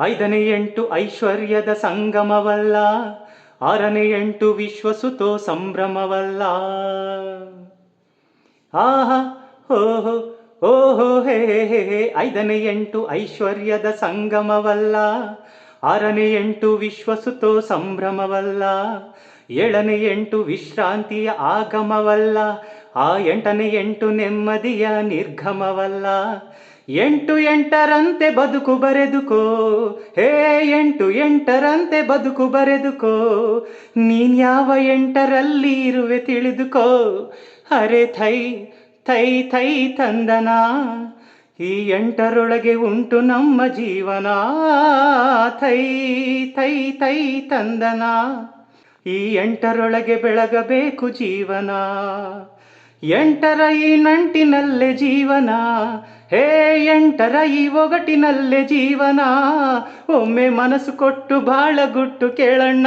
ಐದನೇ ಎಂಟು ಐಶ್ವರ್ಯದ ಸಂಗಮವಲ್ಲ ಆರನೇ ಎಂಟು ವಿಶ್ವಸುತೋ ಸಂಭ್ರಮವಲ್ಲ. ಆಹ ಓಹೋ ಓಹೋ ಹೇ ಹೇ ಹೇ ಐದನೇ ಎಂಟು ಐಶ್ವರ್ಯದ ಸಂಗಮವಲ್ಲ ಆರನೇ ಎಂಟು ವಿಶ್ವಸುತೋ ಸಂಭ್ರಮವಲ್ಲ ಏಳನೇ ಎಂಟು ವಿಶ್ರಾಂತಿಯ ಆಗಮವಲ್ಲ, ಆ ಎಂಟನೇ ಎಂಟು ನೆಮ್ಮದಿಯ ನಿರ್ಗಮವಲ್ಲ ಎಂಟು ಎಂಟರಂತೆ ಬದುಕು ಬರೆದುಕೋ. ಹೇ, ಎಂಟು ಎಂಟರಂತೆ ಬದುಕು ಬರೆದುಕೋ. ನೀನ್ಯಾವ ಎಂಟರಲ್ಲಿ ಇರುವೆ ತಿಳಿದುಕೋ. ಅರೆ, ಥೈ ಥೈ ಥೈ ತಂದನ, ಈ ಎಂಟರೊಳಗೆ ಉಂಟು ನಮ್ಮ ಜೀವನ. ಥೈ ಥೈ ಥೈ ತಂದನ, ಈ ಎಂಟರೊಳಗೆ ಬೆಳಗಬೇಕು ಜೀವನ. ಎಂಟರ ಈ ನಂಟಿನಲ್ಲೇ ಜೀವನ. ಹೇ ಎಂಟರ ಈ ಒಗಟಿನಲ್ಲೇ ಜೀವನ. ಒಮ್ಮೆ ಮನಸ್ಸು ಕೊಟ್ಟು ಬಾಳ ಗುಟ್ಟು ಕೇಳಣ್ಣ.